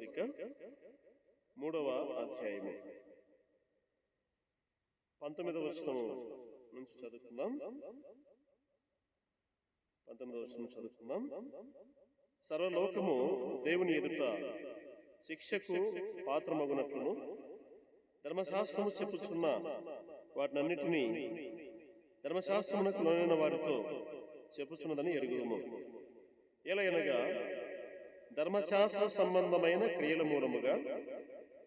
పత్రిక మూడవ అధ్యాయము. పంతొమ్మిదవ వచనము నుంచి చదువుకుందాం. పంతొమ్మిదవ వచనం చదువుకుందాం. సర్వలోకము దేవుని ఎదుట శిక్షకు పాత్రమగునట్లును ధర్మశాస్త్రము చెప్పుచున్న వాటినన్నిటినీ ధర్మశాస్త్రమునకు లోనైన వారితో చెప్పుచున్నదని ఎలా ఎనగా ధర్మశాస్త్ర సంబంధమైన క్రియల మూలముగా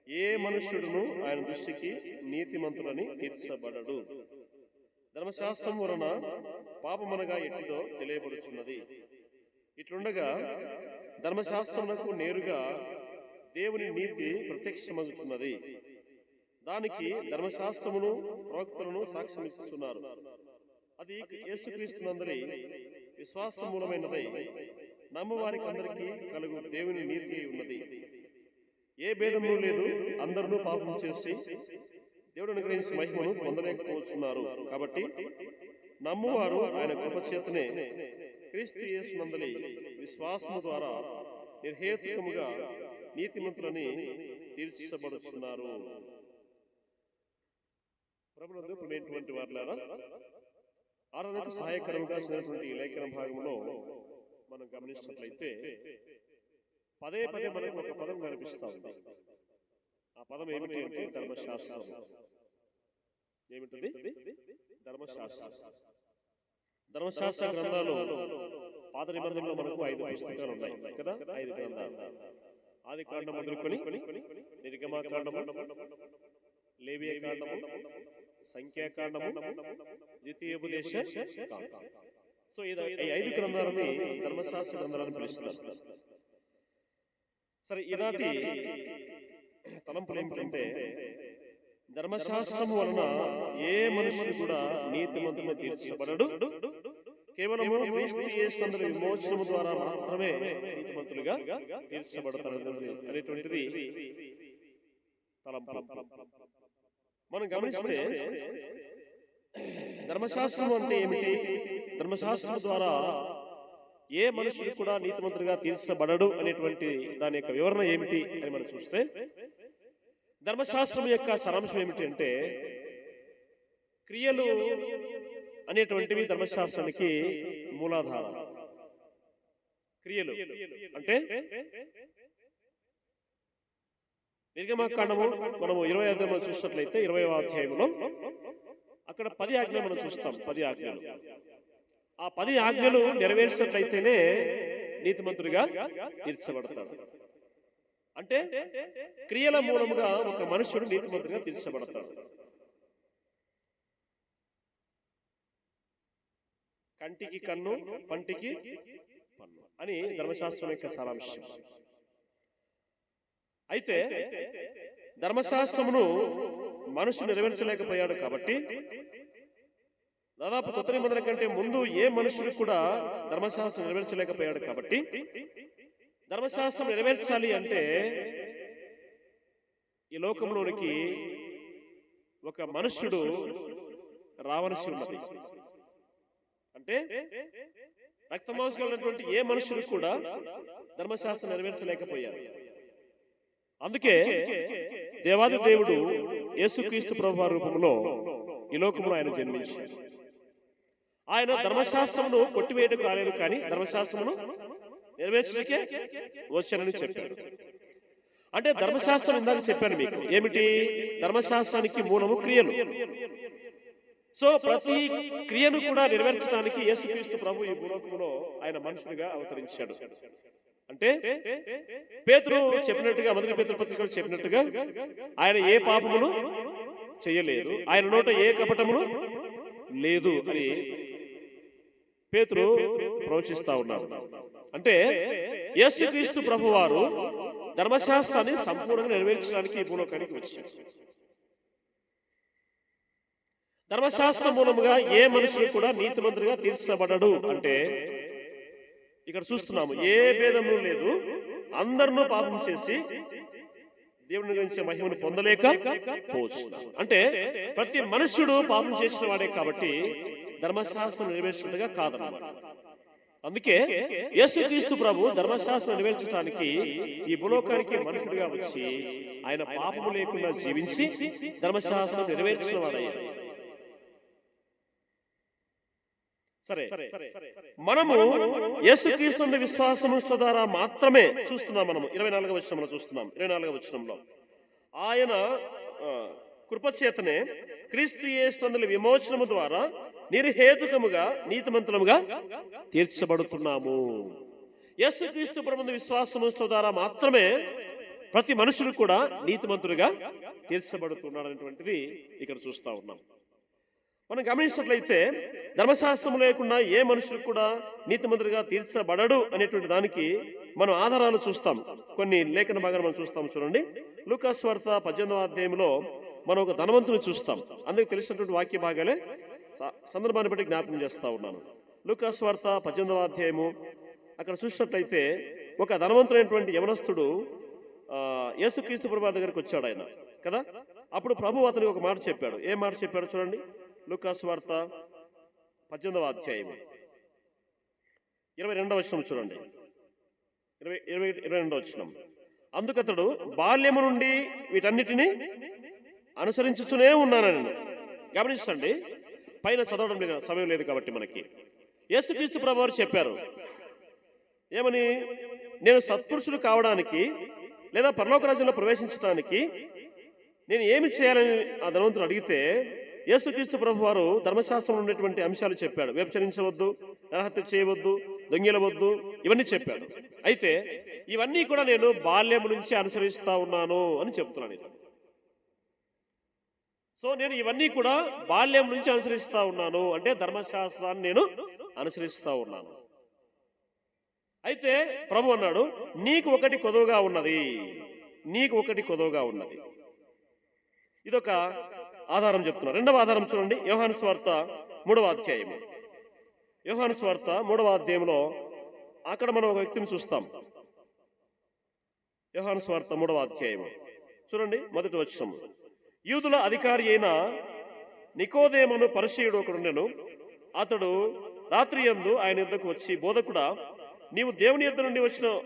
ఏ మనుష్యుడును ఆయన దృష్టికి నీతిమంతుడని తీర్చబడడు. ధర్మశాస్త్రం వలన పాపమనగా ఎట్టిదో తెలియబడుచున్నది. ఇట్లుండగా ధర్మశాస్త్రమునకు నేరుగా దేవుని నీతి ప్రత్యక్షమగుతున్నది దానికి ధర్మశాస్త్రమును ప్రవక్తలను సాక్ష్యమిస్తున్నారు. అది యేసుక్రీస్తునందరి విశ్వాస మూలమైనదై నమ్మవారికి అందరికీ కలుగు దేవుని నీతి ఉన్నది. ఏ భేదము లేదు. అందరూ పాపం చేసి దేవుడు అనుగ్రహించిన మహిమను పొందలేకపోతున్నారు. కాబట్టి నమ్మువారు ఆయన కృప చేతనే క్రీస్తు యేసునందలి విశ్వాసము ద్వారా నిర్హేతుకముగా నీతిమంతులని తీర్చబడుచున్నారు. ప్రభునందు వారులారా ఆరాధనకు సహాయకరంగా చేసినటువంటి లేఖన భాగంలో మనం గమనించినట్లయితే పదే పదే మనకు ఒక పదం కనిపిస్తా ఉంది. ఆ పదం ఏమిటి అంటే ధర్మశాస్త్రం. ఏమిటది? ధర్మశాస్త్రం. ధర్మశాస్త్ర. గ్రంథాలు పాత నిబంధనలో మనకు ఐదు పుస్తకాలు ఉన్నాయి. కదా? ఐదు గ్రంథాలు. ఆది కాండం మొదలుకొని నిర్గమాకాండము లేవియ కాండము సంఖ్యాకాండము ద్వితీయోపదేశ కాండం. సో ఇది ఈ ఐదు గ్రంథాలని ధర్మశాస్త్ర గ్రంథాలను పిలుస్తారు. సరే ఈనాటి తలంపులు ఏమిటంటే ధర్మశాస్త్రము వలన ఏ మనుషుడు కూడా నీతిమంతుని తీర్చబడడు. కేవలము క్రీస్తు యేసునందరి విమోచనము ద్వారా మాత్రమే నీతిమంతులుగా తీర్చబడతారు. అనేటువంటిది తలంపు. మనం గమనిస్తే ధర్మశాస్త్రం అంటే ఏమిటి? ధర్మశాస్త్రం ద్వారా ఏ మనుషుడు కూడా నీతిమంతుడిగా తీర్చబడడు అనేటువంటి దాని యొక్క వివరణ ఏమిటి అని మనం చూస్తే ధర్మశాస్త్రం యొక్క సారాంశం ఏమిటి అంటే క్రియలు అనేటువంటివి ధర్మశాస్త్రానికి మూలాధారం క్రియలు అంటే నిర్గమకాండము మనము ఇరవై అధ్యాయంలో చూసినట్లయితే ఇరవై అధ్యాయంలో అక్కడ పది ఆజ్ఞలు మనం చూస్తాం పది ఆజ్ఞలు. ఆ పది ఆజ్ఞలు నెరవేర్చినట్లయితేనే నీతిమంతుడిగా తీర్చబడతాడు. అంటే క్రియల మూలముగా ఒక మనుషుడు నీతిమంతుడిగా తీర్చబడతాడు. కంటికి కన్ను పంటికి పన్ను అని ధర్మశాస్త్రం యొక్క సారాంశం. అయితే ధర్మశాస్త్రమును మనుషు నెరవేర్చలేకపోయాడు కాబట్టి దాదాపు కొత్త నిబంధన కంటే ముందు ఏ మనుషుడు కూడా ధర్మశాస్త్రం నెరవేర్చలేకపోయాడు కాబట్టి ధర్మశాస్త్రం నెరవేర్చాలి అంటే ఈ లోకంలోనికి ఒక మనుష్యుడు రావలసి ఉన్నది అంటే రక్తమాంసమైనటువంటి ఏ మనుషుడు కూడా ధర్మశాస్త్రం నెరవేర్చలేకపోయారు అందుకే దేవాది దేవుడు యేసుక్రీస్తు ప్రభు రూపంలో ఈ లోకంలో ఆయన జన్మించారు. ఆయన ధర్మశాస్త్రమును కొట్టివేయటకు రాలేదు కానీ ధర్మశాస్త్రమును నెరవేర్చడానికే వచ్చానని చెప్పాడు. అంటే ధర్మశాస్త్రం ఇందాక చెప్పాను మీకు. ఏమిటి? ధర్మశాస్త్రానికి మూలము క్రియలు. సో ప్రతి క్రియను కూడా నెరవేర్చడానికి యేసుక్రీస్తు ప్రభు ఈ భూలోకంలో ఆయన మనుషుడిగా అవతరించాడు. అంటే పేతురు చెప్పినట్టుగా మొదటి పేతురు పత్రికలు చెప్పినట్టుగా ఆయన ఏ పాపమును చేయలేదు. ఆయన నోట ఏ కపటమును లేదు అని పేతురు ప్రవచిస్తా ఉన్నారు. అంటే యేసుక్రీస్తు ప్రభు వారు ధర్మశాస్త్రాన్ని సంపూర్ణంగా నెరవేర్చడానికి ఈ భూలోకానికి వచ్చారు. ధర్మశాస్త్ర మూలముగా ఏ మనుషులు కూడా నీతిమంతుడిగా తీర్చబడడు అంటే ఇక్కడ చూస్తున్నాము. ఏ భేదము లేదు. అందరినూ పాపం చేసి దేవుని గురించి మహిమను పొందలేక అంటే ప్రతి మనుష్యుడు పాపం చేసిన వాడే కాబట్టి ధర్మశాస్త్రం నెరవేర్చినట్టుగా కాదన్నమాట. అందుకే యేసుక్రీస్తు ప్రభు ధర్మశాస్త్రం నెరవేర్చడానికి ఈ భూలోకానికి మనుషుడిగా వచ్చి ఆయన పాపము లేకుండా జీవించి ధర్మశాస్త్రం నెరవేర్చిన వాడయ్యాడు సరే. మనము యేసుక్రీస్తు విశ్వాసము ద్వారా మాత్రమే చూస్తున్నాం మనము. ఇరవై నాలుగవ వచనంలో చూస్తున్నాం. ఇరవై నాలుగవ వచనంలో. ఆయన కృపచేతనే క్రీస్తు యేసునందుల విమోచనము ద్వారా నిర్హేతుకముగా నీతిమంతులముగా తీర్చబడుతున్నాము. యేసుక్రీస్తు ప్రభుత్వ విశ్వాసము ద్వారా మాత్రమే ప్రతి మనుషుడు కూడా నీతిమంతుడిగా తీర్చబడుతున్నాడు అనేటువంటిది ఇక్కడ చూస్తా ఉన్నాం. మనం గమనించినట్లయితే ధర్మశాస్త్రం లేకుండా ఏ మనుషులు కూడా నీతిమంతుడిగా తీర్చబడడు అనేటువంటి దానికి మనం ఆధారాలు చూస్తాం. కొన్ని లేఖన భాగాలు మనం చూస్తాం చూడండి. లూకాస్ వార్త పద్దెనిమిదవ అధ్యాయంలో మనం ఒక ధనవంతుని చూస్తాం. అందుకు తెలిసినటువంటి వాక్య భాగాలే స- సందర్భాన్ని బట్టి జ్ఞాపకం చేస్తూ ఉన్నాను. లూకాస్ వార్త పద్దెనిమిదవ అధ్యాయము అక్కడ చూసినట్లయితే ఒక ధనవంతుడైనటువంటి యవనస్తుడు యేసుక్రీస్తు ప్రభు దగ్గరికి వచ్చాడు ఆయన కదా? అప్పుడు ప్రభు అతనికి ఒక మాట చెప్పాడు. ఏ మాట చెప్పాడు చూడండి? లూకాస్ వార్త పద్దెనిమిదవ అధ్యాయము. ఇరవై రెండవ వచనం చూడండి. ఇరవై ఇరవై ఇరవై రెండవ వచనం. అందుకతడు బాల్యము నుండి వీటన్నిటిని అనుసరించుతూనే ఉన్నానని గమనించండి. పైన చదవడం లేదు సమయం లేదు కాబట్టి మనకి. యేసుక్రీస్తు ప్రభు వారు చెప్పారు ఏమని? నేను సత్పురుషుడు కావడానికి లేదా పరలోక రాజ్యంలో ప్రవేశించడానికి నేను ఏమి చేయాలని ఆ ధనవంతుడు అడిగితే యేసుక్రీస్తు ప్రభు వారు ధర్మశాస్త్రంలో ఉన్నటువంటి అంశాలు చెప్పాడు. వ్యభిచరించవద్దు నరహత్య చేయవద్దు దొంగిలవద్దు ఇవన్నీ చెప్పాడు. అయితే ఇవన్నీ కూడా నేను బాల్యం నుంచి అనుసరిస్తా ఉన్నాను అని చెప్తున్నాను సో నేను ఇవన్నీ కూడా బాల్యం నుంచి అనుసరిస్తా ఉన్నాను. అంటే ధర్మశాస్త్రాన్ని నేను అనుసరిస్తా ఉన్నాను. అయితే ప్రభు అన్నాడు నీకు ఒకటి కొదువుగా ఉన్నది. నీకు ఒకటి కొదువుగా ఉన్నది. ఇదొక ఆధారం చెప్తున్నారు. రెండవ ఆధారం చూడండి. యోహాను స్వార్త మూడవ అధ్యాయము. యోహాను స్వార్త మూడవ అధ్యాయంలో అక్కడ మనం ఒక వ్యక్తిని చూస్తాం. యోహాను స్వార్త మూడవ అధ్యాయము. చూడండి మొదటి వచ్చం యూదుల అధికారి అయిన నికోదేమను పరిచయుడు నేను అతడు రాత్రి ఎందు ఆయన యుద్ధకు వచ్చి బోధకుడా నీవు దేవుని యుద్ధ నుండి వచ్చిన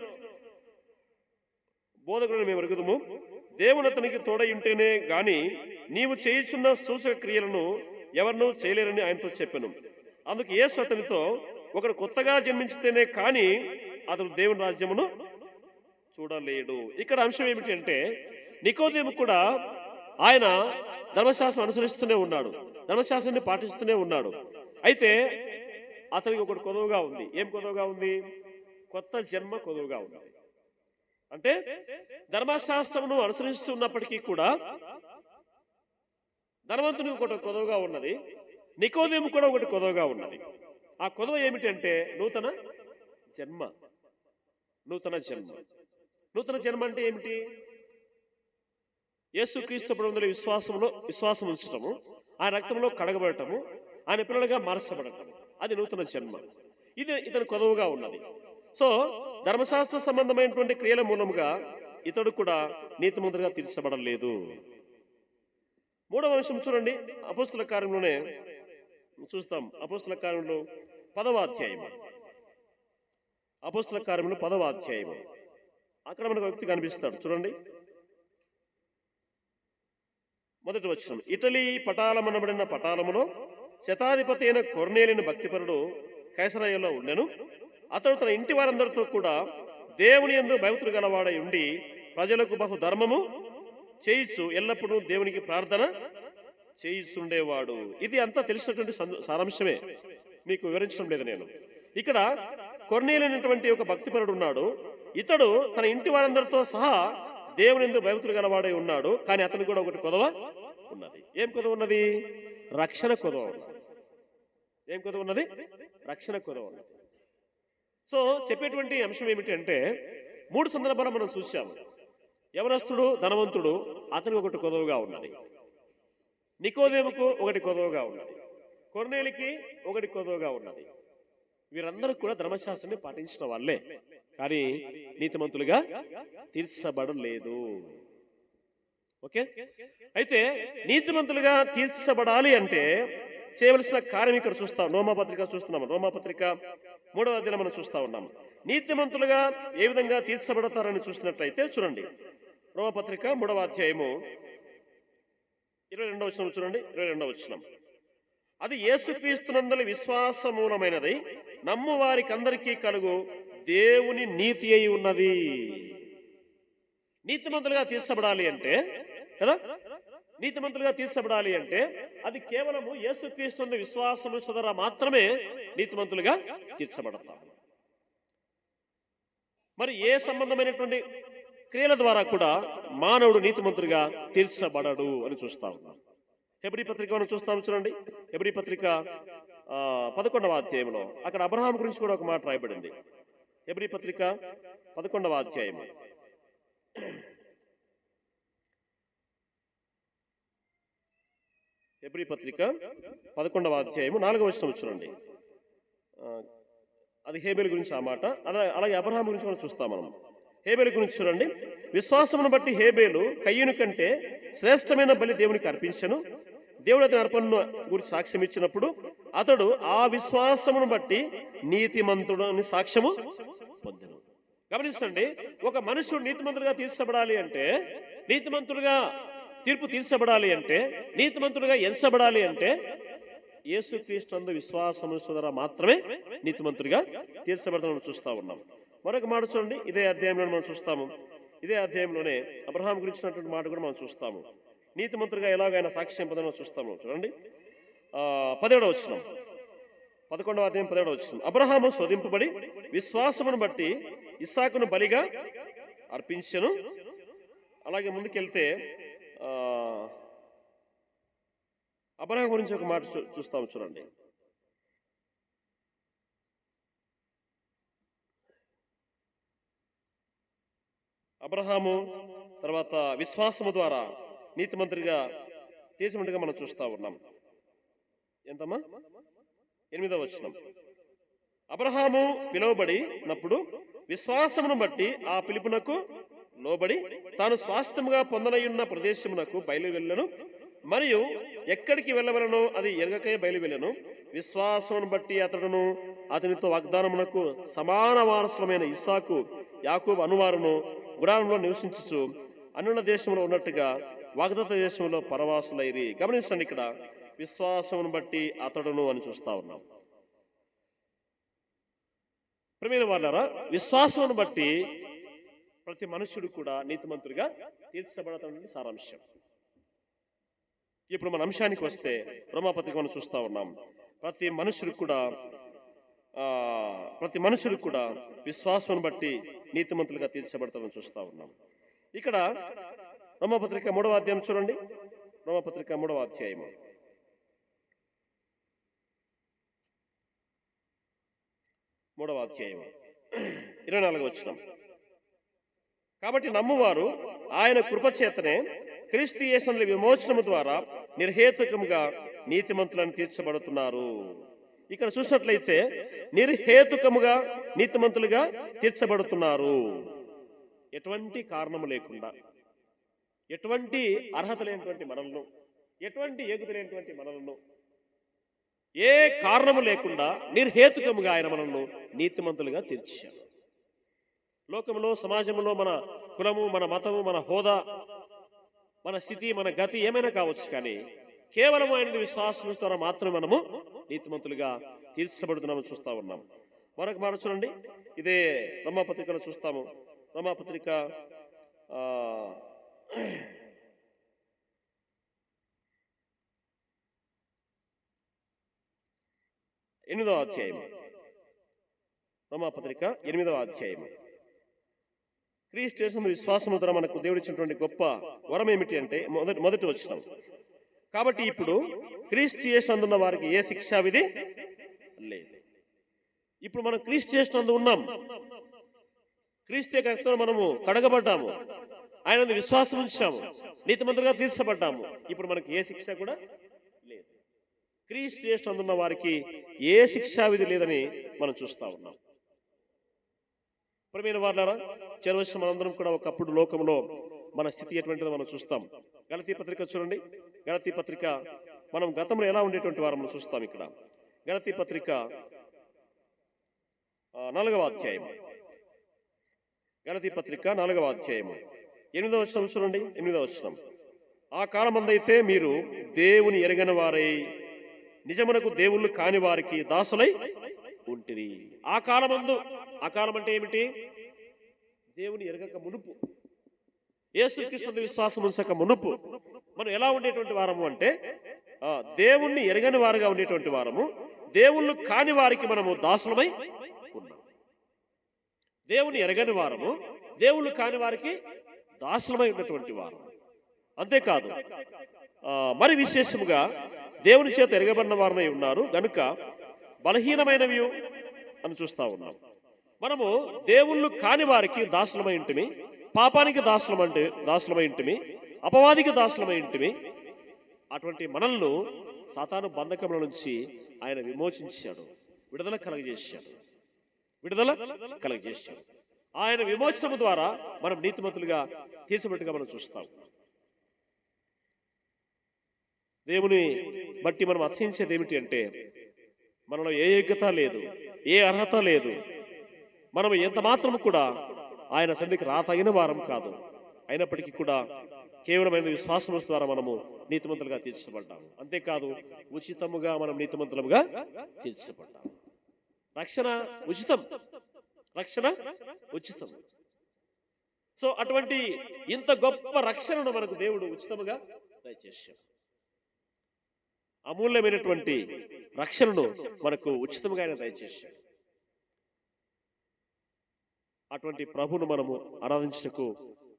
బోధకుడిని మేము అడుగుదము. దేవుని అతనికి తోడై ఉంటేనే గాని నీవు చేయుచున్న సూచక క్రియలను ఎవరినూ చేయలేరని ఆయనతో చెప్పాను. అందుకు యేసు అతనితో ఒకడు కొత్తగా జన్మించితేనే కానీ అతడు దేవుని రాజ్యమును చూడలేడు. ఇక్కడ అంశం ఏమిటంటే అంటే నికోదేము కూడా ఆయన ధర్మశాస్త్రం అనుసరిస్తూనే ఉన్నాడు. ధర్మశాస్త్రాన్ని పాటిస్తూనే ఉన్నాడు. అయితే అతనికి ఒకటి కొదవగా ఉంది. ఏం కొదవగా ఉంది? కొత్త జన్మ కొదవగా ఉంది. అంటే ధర్మశాస్త్రమును అనుసరిస్తున్నప్పటికీ కూడా ధనవంతుని ఒకటి కొదవగా ఉన్నది నికోదేము కూడా ఒకటి కొదవగా ఉన్నది. ఆ కొదవ ఏమిటంటే నూతన జన్మ. నూతన జన్మ. నూతన జన్మ అంటే ఏమిటి? యేసు క్రీస్తు ప్రభుత్వ విశ్వాసంలో విశ్వాసం ఉంచటము ఆ రక్తంలో కడగబడటము ఆయన పిల్లలుగా మార్చబడటం అది నూతన జన్మ. ఇది ఇతను కొదవగా ఉన్నది. సో ధర్మశాస్త్ర సంబంధమైనటువంటి క్రియల మూలముగా ఇతడు కూడా నీతిమంతుడిగా తీర్చబడలేదు. మూడవ అంశం చూడండి. అపోస్తుల కార్యంలోనే చూస్తాం. అపోస్తుల కార్యంలో పదవ అధ్యాయం అపోస్తుల కార్యంలో పదవ అధ్యాయం అక్కడ మనకు వ్యక్తి కనిపిస్తాడు. చూడండి. మొదటి వచ్చిన ఇటలీ పటాలమనబడిన పటాలములో శతాధిపతి అయిన కొర్నేలిన భక్తిపరుడు కైసరయ్యలో ఉండెను. అతడు తన ఇంటి వారందరితో కూడా దేవుని ఎందు భయభక్తులు గలవాడై ఉండి ప్రజలకు బహు ధర్మము చేయిచు ఎల్లప్పుడూ దేవునికి ప్రార్థన చేయిస్తుండేవాడు ఇది అంతా తెలిసినటువంటి సారాంశమే. మీకు వివరించడం లేదు నేను. ఇక్కడ కొర్నేలైనటువంటి ఒక భక్తిపరుడు ఉన్నాడు. ఇతడు తన ఇంటి వారందరితో సహా దేవుని ఎందుకు భయభక్తులు గలవాడై ఉన్నాడు. కానీ అతనికి కూడా ఒకటి కొదవ ఉన్నది. ఏం కొదవ ఉన్నది? రక్షణ కొదవ ఉన్నది. ఏం కొదవ ఉన్నది? రక్షణ కొదవ ఉన్నది. సో చెప్పేటువంటి అంశం ఏమిటి అంటే మూడు సందర్భాలు మనం చూసాము యవనస్తుడు ధనవంతుడు అతనికి ఒకటి కొదవగా ఉన్నది. నికోదేముకు ఒకటి కొదవగా ఉన్నది. కొర్నేలికి ఒకటి కొదవగా ఉన్నది. వీరందరూ కూడా ధర్మశాస్త్రాన్ని పాటించిన వాళ్ళే. కానీ నీతిమంతులుగా తీర్చబడలేదు. ఓకే? అయితే నీతిమంతులుగా తీర్చబడాలి అంటే చేయవలసిన కార్యం ఇక్కడ చూస్తాం. రోమాపత్రిక చూస్తున్నాం రోమాపత్రిక మూడవ అధ్యాయం మనం చూస్తా ఉన్నాం. నీతిమంతులుగా ఏ విధంగా తీర్చబడతారని చూసినట్లయితే చూడండి. రోమపత్రిక మూడవ అధ్యాయము ఇరవై రెండవ వచనం చూడండి ఇరవై రెండవ వచనం. అది యేసుక్రీస్తునందలి విశ్వాసమూలమైనది నమ్ము వారికి అందరికీ కలుగు దేవుని నీతి అయి ఉన్నది. నీతిమంతులుగా తీర్చబడాలి అంటే కదా? నీతిమంతులుగా తీర్చబడాలి అంటే అది కేవలము యేసుక్రీస్తు విశ్వాసము ద్వారా మాత్రమే నీతిమంతులుగా తీర్చబడతాం మరి ఏ సంబంధమైనటువంటి క్రియల ద్వారా కూడా మానవుడు నీతిమంతుడిగా తీర్చబడడు అని చూస్తా ఉన్నాం. హెబ్రి పత్రిక మనం చూస్తాం చూడండి. హెబ్రి పత్రిక పదకొండవ అధ్యాయంలో అక్కడ అబ్రహాం గురించి కూడా ఒక మాట రాయబడింది. హెబ్రి పత్రిక పదకొండవ అధ్యాయము. హెబ్రి పత్రిక పదకొండవ అధ్యాయము నాలుగవ వచనం చూడండి. అది హేబేల్ గురించి ఆ మాట. అలా అలాగే అబ్రహాం గురించి మనం చూస్తాం మనం. హేబేలు గురించి చూడండి. విశ్వాసమును బట్టి హేబేలు కయ్యను కంటే శ్రేష్టమైన బలి దేవునికి అర్పించను. దేవుడు అతని అర్పణను గురించి సాక్ష్యం ఇచ్చినప్పుడు అతడు ఆ విశ్వాసమును బట్టి నీతిమంతుడు అని సాక్ష్యము పొందను. గమనించండి ఒక మనుషుడు నీతిమంతుడుగా తీర్చబడాలి అంటే నీతిమంతుడుగా తీర్పు తీర్చబడాలి అంటే నీతిమంతుడిగా ఎంచబడాలి అంటే యేసుక్రీస్తు విశ్వాసము ద్వారా మాత్రమే నీతిమంతుడిగా తీర్చబడతామని చూస్తా ఉన్నాం. మరొక మాట చూడండి ఇదే అధ్యాయంలో మనం చూస్తాము. ఇదే అధ్యాయంలోనే అబ్రహాం గురించినటువంటి మాట కూడా మనం చూస్తాము. నీతిమంతుడిగా ఎలాగైనా సాక్ష్యం పొందడం చూస్తాము. చూడండి. ఆ, పదిహేడవ వచ్చిన పదకొండవ అధ్యాయం పదిహేడవ వచ్చిన అబ్రహాము శోధింపబడి విశ్వాసమును బట్టి ఇస్సాకును బలిగా అర్పించను. అలాగే ముందుకెళ్తే ఆ, అబ్రహాం గురించి ఒక మాట చూ- చూడండి. అబ్రహాము తర్వాత విశ్వాసము ద్వారా నీతిమంతుడిగా తీసినట్టుగా మనం చూస్తా ఉన్నాం. ఎంతమ్మా? ఎనిమిదవ వచనం. అబ్రహాము పిలువబడినప్పుడు విశ్వాసమును బట్టి ఆ పిలుపునకు లోబడి తాను స్వాస్థ్యముగా పొందనయున్న ప్రదేశమునకు బయలు వెళ్ళను మరియు ఎక్కడికి వెళ్ళవలను అది ఎరగకే బయలువెళ్ళను. విశ్వాసమును బట్టి అతడును అతనితో వాగ్దానమునకు సమాన వారసులమైన ఇస్సాకు యాకూబ్ అనువారును గుడారంలో నివసించుచు అన్నున్న దేశంలో ఉన్నట్టుగా వాగ్దత్త దేశంలో పరవాసులైరి. గమనించండి ఇక్కడ విశ్వాసమును బట్టి అతడును అని చూస్తా ఉన్నాం. ప్రమేద వాళ్ళారా విశ్వాసమును బట్టి ప్రతి మనుషుడు కూడా నీతిమంతుడిగా తీర్చబడతాడని సారాంశం. ఇప్పుడు మన అంశానికి వస్తే రోమాపత్రిక మనం చూస్తా ఉన్నాం. ప్రతి మనుషులకు కూడా ప్రతి మనుషులకు కూడా విశ్వాసం బట్టి నీతిమంతులుగా తీర్చబడతామని చూస్తూ ఉన్నాం. ఇక్కడ రోమపత్రిక మూడవ అధ్యాయం చూడండి. రోమపత్రిక మూడవ అధ్యాయము. మూడవ అధ్యాయము. ఇరవై నాలుగు వచ్చినాం కాబట్టి నమ్మువారు ఆయన కృపచేతనే క్రీస్తు విమోచనము ద్వారా నిర్హేతుకముగా నీతిమంతులను తీర్చబడుతున్నారు. ఇక్కడ చూసినట్లయితే నిర్హేతుకముగా నీతిమంతులుగా తీర్చబడుతున్నారు. ఎటువంటి కారణము లేకుండా ఎటువంటి అర్హత లేనటువంటి మనలను ఎటువంటి ఏగుత లేనటువంటి మనలను ఏ కారణము లేకుండా నిర్హేతుకముగా ఆయన మనల్ని నీతిమంతులుగా తీర్చారు. లోకంలో సమాజంలో మన కులము మన మతము మన హోదా మన స్థితి మన గతి ఏమైనా కావచ్చు కానీ కేవలం ఆయన విశ్వాసం ద్వారా మాత్రమే మనము నీతిమంతులుగా తీర్చబడుతున్నామని చూస్తూ ఉన్నాం మరొక మాట చూడండి. ఇదే రమాపత్రికలో చూస్తాము. రమాపత్రిక ఎనిమిదవ అధ్యాయం రమాపత్రిక ఎనిమిదవ అధ్యాయం క్రీస్తు చేసిన విశ్వాసము ద్వారా మనకు దేవుడు ఇచ్చినటువంటి గొప్ప వరం ఏమిటి అంటే మొదటి మొదటి వచ్చినాం కాబట్టి ఇప్పుడు క్రీస్తు చేసినందున్న వారికి ఏ శిక్షా విధి లేదు. ఇప్పుడు మనం క్రీస్తు చేసినందు ఉన్నాం. క్రీస్తు యొక్క మనము కడగబడ్డాము. ఆయన విశ్వాసం ఉంచాము. నీతిమంతులుగా తీర్చబడ్డాము. ఇప్పుడు మనకి ఏ శిక్ష కూడా లేదు. క్రీస్తు చేసినందున్న వారికి ఏ శిక్షా విధి లేదని మనం చూస్తా ఉన్నాం. ప్రియమైన వాళ్ళారా చేరవలసిన మనందరం కూడా ఒకప్పుడు లోకంలో మన స్థితి ఎటువంటిదో మనం చూస్తాం. గలతీ పత్రిక చూడండి. గలతీ పత్రిక మనం గతంలో ఎలా ఉండేటువంటి వారు మనం చూస్తాం ఇక్కడ. గణతీ పత్రిక నాలుగవ అధ్యాయం. గణతీ పత్రిక నాలుగవ అధ్యాయము. ఎనిమిదవ వచనం చూడండి. ఎనిమిదవ వచనం. ఆ కాలమందైతే మీరు దేవుని ఎరగని వారై నిజమునకు దేవుళ్ళు కాని వారికి దాసులై ఉంటిరి. ఆ కాలమందు ఆ అంటే ఏమిటి? దేవుని ఎరగక మునుపు. యేసుక్రీస్తు విశ్వాసం ఉంచక మునుపు. మనం ఎలా ఉండేటువంటి వారము అంటే దేవుణ్ణి ఎరగని వారుగా ఉండేటువంటి వారము. దేవుళ్ళు కాని వారికి మనము దాసులమై ఉన్నాం. దేవుని ఎరగని వారము దేవుళ్ళు కాని వారికి దాసులమై ఉన్నటువంటి వారం అంతేకాదు మరి విశేషముగా దేవుని చేత ఎరగబడిన వారమై ఉన్నారు. గనుక బలహీనమైనవి అని చూస్తా ఉన్నాం. మనము దేవుళ్ళు కాని వారికి దాసులమై ఇంటిమి పాపానికి దాసులమంటే దాసులమై ఇంటిమి అపవాదికి దాసులమై ఇంటిమి అటువంటి మనల్ని సాతాను బంధకముల నుంచి ఆయన విమోచించాడు విడుదల కలగజేశాడు. విడుదల కలగజేశాడు. ఆయన విమోచనము ద్వారా మనం నీతిమంతులుగా తీసినట్టుగా మనం చూస్తాం. దేవుని బట్టి మనం అసహించేది ఏమిటి అంటే మనలో ఏ యోగ్యత లేదు ఏ అర్హత లేదు మనం ఎంత మాత్రం కూడా ఆయన సన్నిధికి రాతగిన వారం కాదు. అయినప్పటికీ కూడా కేవలమైన విశ్వాసం ద్వారా మనము నీతిమంతులుగా తీర్చబడ్డాము. అంతేకాదు ఉచితముగా మనం నీతిమంతులుగా తీర్చబడ్డాము. రక్షణ ఉచితం. రక్షణ ఉచితం. సో అటువంటి ఇంత గొప్ప రక్షణను మనకు దేవుడు ఉచితముగా దయచేసాడు అమూల్యమైనటువంటి రక్షణను మనకు ఉచితంగా ఆయన దయచేశాడు. అటువంటి ప్రభును మనము ఆరాధించటకు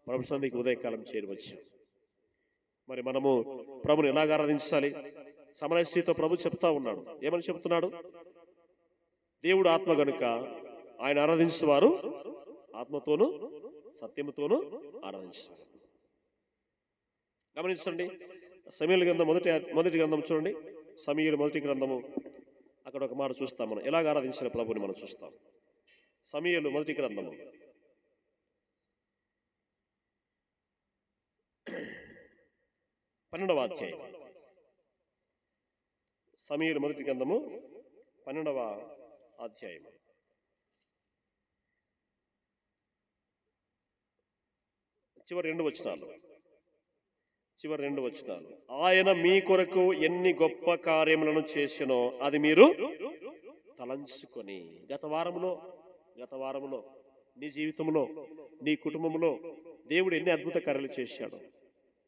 ప్రభు సంధికి ఉదయకాలం చేరవచ్చు. మరి మనము ప్రభుని ఎలాగ ఆరాధించాలి? సమరస్థితితో ప్రభు చెప్తా ఉన్నాడు. ఏమని చెప్తున్నాడు? దేవుడు ఆత్మ గనుక ఆయన ఆరాధించేవారు ఆత్మతోనూ సత్యముతోనూ ఆరాధించారు గమనించండి సమీల గ్రంథం మొదటి మొదటి గ్రంథం చూడండి. సమీయుల మొదటి గ్రంథము. అక్కడ ఒక మాట చూస్తాం మనం. ఎలాగ ఆరాధించిన ప్రభుని మనం చూస్తాం. సమీయులు మొదటి గ్రంథము. పన్నెండవ అధ్యాయం. సమీయులు మొదటి గ్రంథము పన్నెండవ అధ్యాయం. చివరి రెండు వచనాలు. చివరి రెండు వచనాలు. ఆయన మీ కొరకు ఎన్ని గొప్ప కార్యములను చేసినో అది మీరు తలంచుకొని. గత వారములో గత వారములో నీ జీవితంలో నీ కుటుంబంలో దేవుడు ఎన్ని అద్భుత కార్యాలు చేశాడు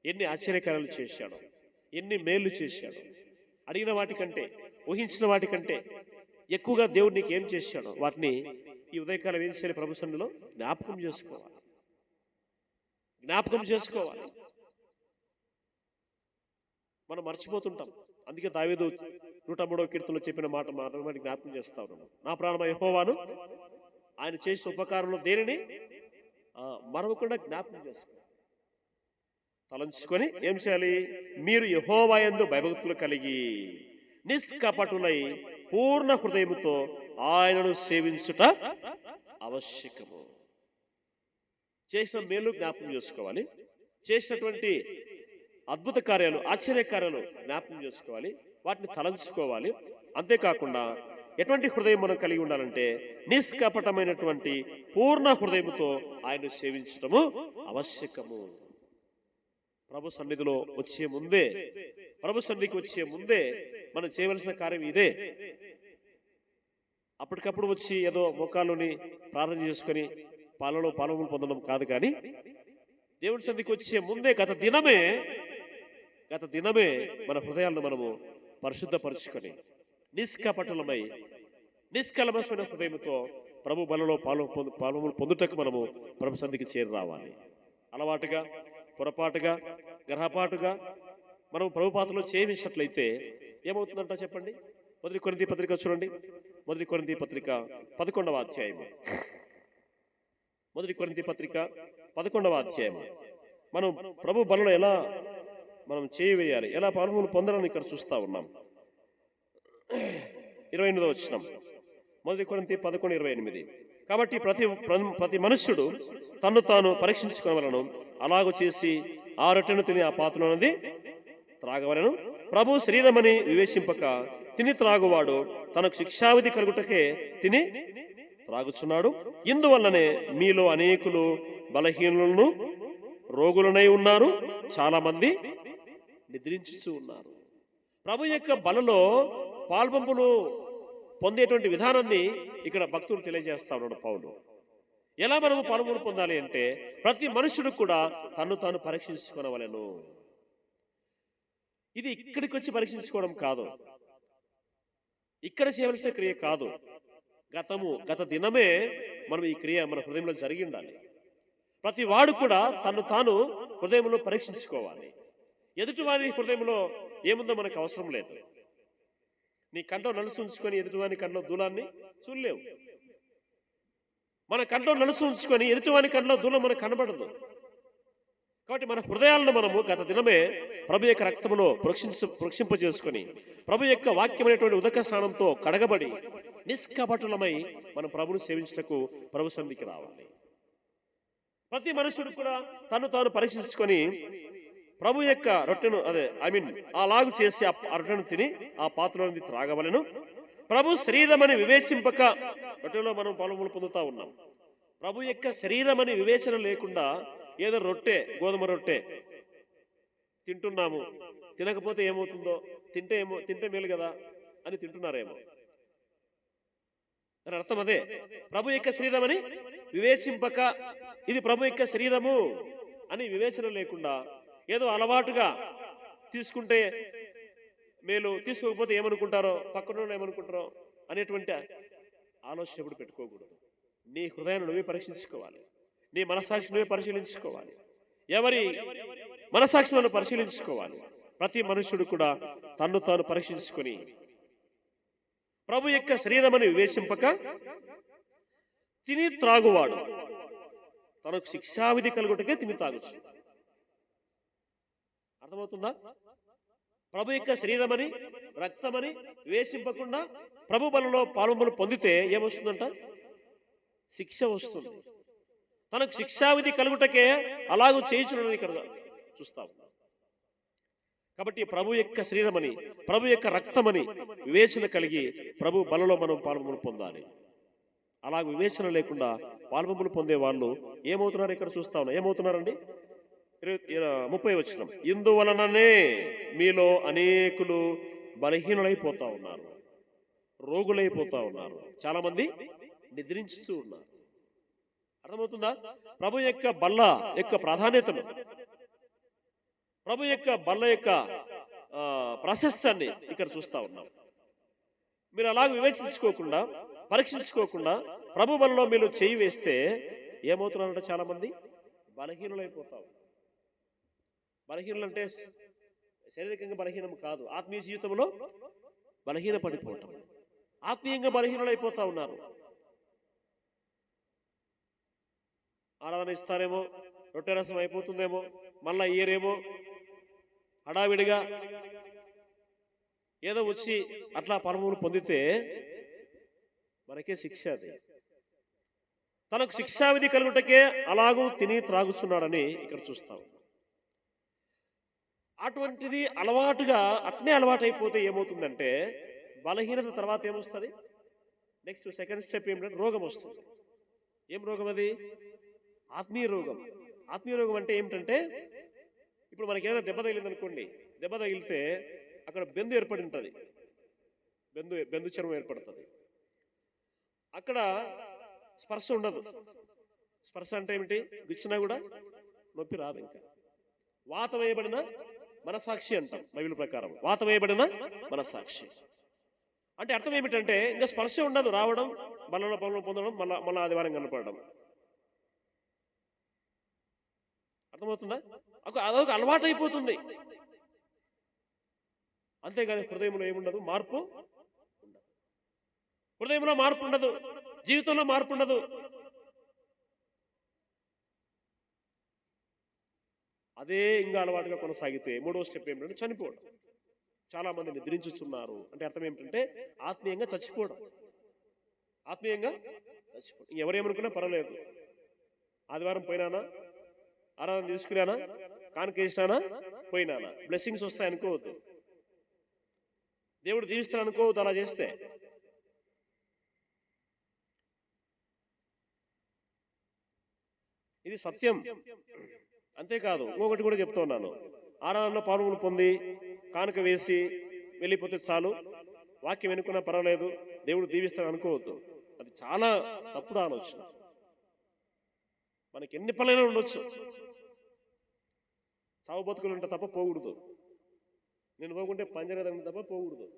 ఎన్ని ఆశ్చర్యకార్యాలు చేశాడు ఎన్ని మేలు చేశాడు. అడిగిన వాటికంటే ఊహించిన వాటికంటే ఎక్కువగా దేవుడు నీకు ఏం చేశాడో? వాటిని ఈ ఉదయకాలం ఏం చేయాలి ప్రభు జ్ఞాపకం చేసుకోవాలి. జ్ఞాపకం చేసుకోవాలి. మనం మర్చిపోతుంటాం. అందుకే దావేదు నూట మూడవ కీర్తనలో చెప్పిన మాట మాట జ్ఞాపకం చేస్తా ఉన్నాను. నా ప్రాణమ యహోవాను ఆయన చేసిన ఉపకారంలో దేనిని? మరవకుండా జ్ఞాపకం చేసుకో. తలంచుకొని ఏం చేయాలి? మీరు యహోవాయందు భయభక్తులు కలిగి నిష్కపటులై పూర్ణ హృదయంతో ఆయనను సేవించుట ఆవశ్యకము. చేసిన మేలు జ్ఞాపకం చేసుకోవాలి. చేసినటువంటి అద్భుత కార్యాలు ఆశ్చర్య కార్యాలు జ్ఞాపకం చేసుకోవాలి. వాటిని తలంచుకోవాలి. అంతేకాకుండా ఎటువంటి హృదయం మనం కలిగి ఉండాలంటే నిష్కపటమైనటువంటి పూర్ణ హృదయంతో ఆయన సేవించటము ఆవశ్యకము. ప్రభు సన్నిధిలో వచ్చే ముందే ప్రభు సన్నిధికి వచ్చే ముందే మనం చేయవలసిన కార్యం ఇదే. అప్పటికప్పుడు వచ్చి ఏదో మోకాళ్ళని ప్రార్థన చేసుకొని పాలలో పాలములు పొందడం కాదు కానీ దేవుడి సన్నిధికి వచ్చే ముందే గత దినమే గత దినమే మన హృదయాలను మనము పరిశుద్ధపరుచుకొని నిష్కపటులమై నిష్కలమసమైన హృదయంతో ప్రభు బలలో పాలు పొందు పొందుటకు మనము ప్రభు సంధికి చేరి రావాలి అలవాటుగా పొరపాటుగా గ్రహపాటుగా మనం ప్రభు పాత్రలో చేయించినట్లయితే ఏమవుతుందంట చెప్పండి? మొదటి కొరింది పత్రిక చూడండి. మొదటి కొరింది పత్రిక పదకొండవ అధ్యాయము. మొదటి కొరింది పత్రిక పదకొండవ అధ్యాయము. మనం ప్రభు బలలో ఎలా మనం చేయి వేయాలి? ఎలా పాల్గొని పొందాలని ఇక్కడ చూస్తూ ఉన్నాం. ఇరవై ఎనిమిదో వచ్చినాం మొదటి కొరింథీ పదకొండు ఇరవై ఎనిమిది. కాబట్టి ప్రతి ప్ర- ప్రతి మనుష్యుడు తను తాను పరీక్షించుకోవాలను అలాగూ చేసి ఆ రొట్టెను తిని ఆ పాత్రలోనది త్రాగవలను. ప్రభు శరీరమని వివేశింపక తిని త్రాగువాడు తనకు శిక్షావిధి కలుగుటకే తిని త్రాగుచున్నాడు. ఇందువల్లనే మీలో అనేకులు బలహీనులను రోగులనై ఉన్నారు. చాలామంది నిద్రించుచు నిద్రించుచూ ఉన్నారు. ప్రభు యొక్క బలలో పాల్పంపులు పొందేటువంటి విధానాన్ని ఇక్కడ భక్తులు తెలియజేస్తా ఉన్నాడు పౌలు. ఎలా మనము పాల్గొను పొందాలి అంటే ప్రతి మనుషుడు కూడా తను తాను పరీక్షించుకోవలను ఇది ఇక్కడికి వచ్చి పరీక్షించుకోవడం కాదు. ఇక్కడ చేయవలసిన క్రియ కాదు. గతము గత దినమే మనం ఈ క్రియ మన హృదయంలో జరిగి ఉండాలి. ప్రతి వాడు కూడా తను తాను హృదయంలో పరీక్షించుకోవాలి. ఎదుటివారి హృదయంలో ఏముందో మనకు అవసరం లేదు. నీ కంట్లో నలుసు ఉంచుకొని ఎదుటివాని కంట్లో దూలాన్ని చూడలేవు. మన కంట్లో నలుసు ఉంచుకొని ఎదుటివాని కంట్లో దూలం మనకు కనబడదు. కాబట్టి మన హృదయాలను మనము గత దినమే ప్రభు యొక్క రక్తములో ప్రోక్షించు ప్రోక్షింపజేసుకొని ప్రభు యొక్క వాక్యమైనటువంటి ఉదక స్నానంతో కడగబడి నిష్కపటులమై మనం ప్రభుని సేవించటకు ప్రభు సంధికి రావాలి. ప్రతి మనుషుడు కూడా తను తాను పరీక్షించుకొని ప్రభు యొక్క రొట్టెను అదే ఐ మీన్ అలాగు చేసి ఆ రొట్టెను తిని ఆ పాత్రలోని త్రాగవలను. ప్రభు శరీరమని వివేచింపక రొట్టెలో మనం పాలములు పొందుతూ ఉన్నాం. ప్రభు యొక్క శరీరమని వివేచన లేకుండా ఏదో రొట్టె గోధుమ రొట్టె తింటున్నాము. తినకపోతే ఏమవుతుందో? తింటే ఏమో తింటే మేలు కదా అని తింటున్నారేమో. దాని అర్థం అదే. ప్రభు యొక్క శరీరమని వివేచింపక ఇది ప్రభు యొక్క శరీరము అని వివేచన లేకుండా ఏదో అలవాటుగా తీసుకుంటే మేలు తీసుకోకపోతే ఏమనుకుంటారో పక్కన ఏమనుకుంటారో అనేటువంటి ఆలోచన ఎప్పుడు పెట్టుకోకూడదు. నీ హృదయాన్ని నువ్వే పరీక్షించుకోవాలి. నీ మనసాక్షి నువ్వే పరిశీలించుకోవాలి. ఎవరి మనసాక్షులను పరిశీలించుకోవాలి. ప్రతి మనుషుడు కూడా తన్ను తాను పరీక్షించుకొని ప్రభు యొక్క శరీరమని వివేచింపక తిని త్రాగువాడు. తనకు శిక్షావిధి కలుగుటకే తిని తాగుతుంది అర్థమవుతుందా? ప్రభు యొక్క శరీరమని రక్తమని వేషింపకుండా ప్రభు బలలో పాల్గొమలు పొందితే ఏమొస్తుందంట? శిక్ష వస్తుంది. తనకు శిక్షావిధి కలుగుటకే అలాగూ చేయించడం ఇక్కడ చూస్తాం. కాబట్టి ప్రభు యొక్క శరీరమని ప్రభు యొక్క రక్తమని వివేచన కలిగి ప్రభు బలలో మనం పాల్గొమలు పొందాలి. అలాగ వివేచన లేకుండా పాల్పంపులు పొందే వాళ్ళు ఏమవుతున్నారు ఇక్కడ చూస్తా ఉన్నా. ఏమవుతున్నారండి? ముప్పై వచ్చిన ఇందువలననే మీలో అనేకులు బలహీనులైపోతా ఉన్నారు రోగులైపోతా ఉన్నారు. చాలా మంది నిద్రించుతూ ఉన్నారు. అర్థమవుతుందా? ప్రభు యొక్క బల్ల యొక్క ప్రాధాన్యతను ప్రభు యొక్క బల్ల యొక్క ప్రాశస్త్యాన్ని ఇక్కడ చూస్తా ఉన్నాం. మీరు అలాగ వివేచించుకోకుండా పరీక్షించుకోకుండా ప్రభు బలలో మీరు చేయి వేస్తే ఏమవుతున్నారంటే చాలామంది? బలహీనులైపోతావు బలహీనలు అంటే శారీరకంగా బలహీనం కాదు. ఆత్మీయ జీవితంలో బలహీన పడిపోవటం ఆత్మీయంగా బలహీనులైపోతా ఉన్నారు. ఆరాధన ఇస్తారేమో రొట్టె రసం అయిపోతుందేమో మళ్ళా ఇయ్యరేమో హడావిడిగా ఏదో వచ్చి అట్లా పరమును పొందితే మనకే శిక్ష అది. తనకు శిక్షావిధి కలుగుటకే అలాగూ తిని త్రాగుచున్నాడని ఇక్కడ చూస్తాం అటువంటిది అలవాటుగా అట్నే అలవాటు అయిపోతే ఏమవుతుందంటే బలహీనత తర్వాత ఏమొస్తుంది? నెక్స్ట్ సెకండ్ స్టెప్ ఏమిటంటే రోగం వస్తుంది ఏం రోగం అది ఆత్మీయ రోగం. ఆత్మీయ రోగం అంటే ఏమిటంటే ఇప్పుడు మనకి ఏదైనా దెబ్బ తగిలింది అనుకోండి దెబ్బ తగిలితే అక్కడ బెందు ఏర్పడి ఉంటుంది బెందు బెందు చర్మం ఏర్పడుతుంది. అక్కడ స్పర్శ ఉండదు. స్పర్శ అంటే ఏమిటి? గుచ్చినా కూడా నొప్పి రాదు ఇంకా. వాత వేయబడిన మనసాక్షి అంటాం బైబిల్ ప్రకారం. వాత వేయబడిన మనసాక్షి. అంటే అర్థం ఏమిటంటే ఇంకా స్పర్శ ఉండదు రావడం బలంలో పనులు పొందడం మన మన ఆదివారం కనపడడం. అర్థమవుతుందా? ఒక అదొక అలవాటు అయిపోతుంది. అంతేకాదు హృదయంలో ఏముండదు? మార్పు హృదయంలో మార్పు ఉండదు. జీవితంలో మార్పు ఉండదు. అదే ఇంకా అలవాటుగా కొనసాగితే మూడో స్టెప్ ఏమిటంటే చనిపోవడం. చాలామంది నిద్రించుతున్నారు. అంటే అర్థం ఏమిటంటే ఆత్మీయంగా చచ్చిపోవడం. ఆత్మీయంగా చచ్చిపోవడం ఎవరేమనుకున్నా పర్వాలేదు. ఆదివారం పోయినానా? ఆరాధన తీసుకురానా కానుక పోయినానా? బ్లెస్సింగ్స్ వస్తాయి అనుకోవద్దు. దేవుడు దీవిస్తాడు అనుకోవద్దు అలా చేస్తే. ఇది సత్యం. అంతేకాదు ఇంకొకటి కూడా చెప్తున్నాను. ఆరాధనలో పాల్గొని పొంది కానుక వేసి వెళ్ళిపోతే చాలు. వాక్యం వెనుకున్నా పర్వాలేదు. దేవుడు దీవిస్తాడు అనుకోవద్దు. అది చాలా తప్పుడు ఆలోచన. మనకి ఎన్ని పనులైనా ఉండొచ్చు. చావు బతుకులు ఉంటే తప్ప పోకూడదు. నేను పోకుంటే పంజరేదంటే తప్ప పోకూడదు.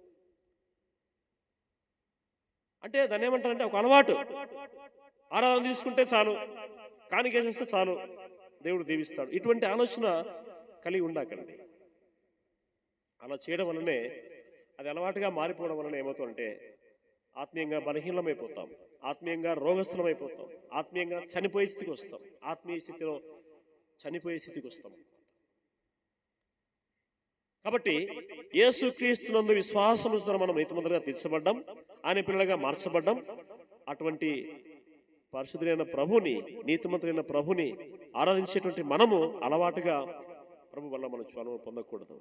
అంటే దాన్ని ఏమంటారంటే ఒక అలవాటు. ఆరాధన తీసుకుంటే చాలు. కానికేసి వస్తే చాలు. దేవుడు దీవిస్తాడు. ఇటువంటి ఆలోచన కలిగి ఉండకండి అలా చేయడం వలనే అది అలవాటుగా మారిపోవడం వలన ఏమవుతుందంటే ఆత్మీయంగా బలహీనమైపోతాం. ఆత్మీయంగా రోగస్థులమైపోతాం. ఆత్మీయంగా చనిపోయే స్థితికి వస్తాం. ఆత్మీయ స్థితిలో చనిపోయే స్థితికి వస్తాం. కాబట్టి యేసుక్రీస్తునందు విశ్వాసం ద్వారా మనం ఇతమంతగా తీర్చబడ్డాం ఆయన పిల్లలుగా మార్చబడ్డాం అటువంటి పరిశుద్ధులైన ప్రభుని నీతిమంతులైన ప్రభుని ఆరాధించేటువంటి మనము అలవాటుగా ప్రభు వల్ల మనం జ్ఞానం పొందకూడదు.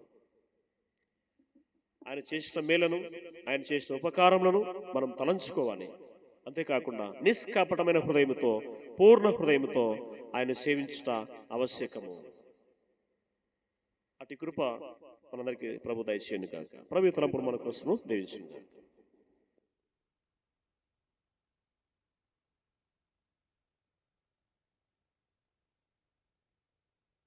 ఆయన చేసిన మేలను ఆయన చేసిన ఉపకారములను మనం తలంచుకోవాలి. అంతేకాకుండా నిష్కాపటమైన హృదయంతో పూర్ణ హృదయంతో ఆయన సేవించుట ఆవశ్యకము. అటు కృప మనందరికీ ప్రభు దయచేయండి కాక ప్రభు తలంపుడు మన కోసము కాక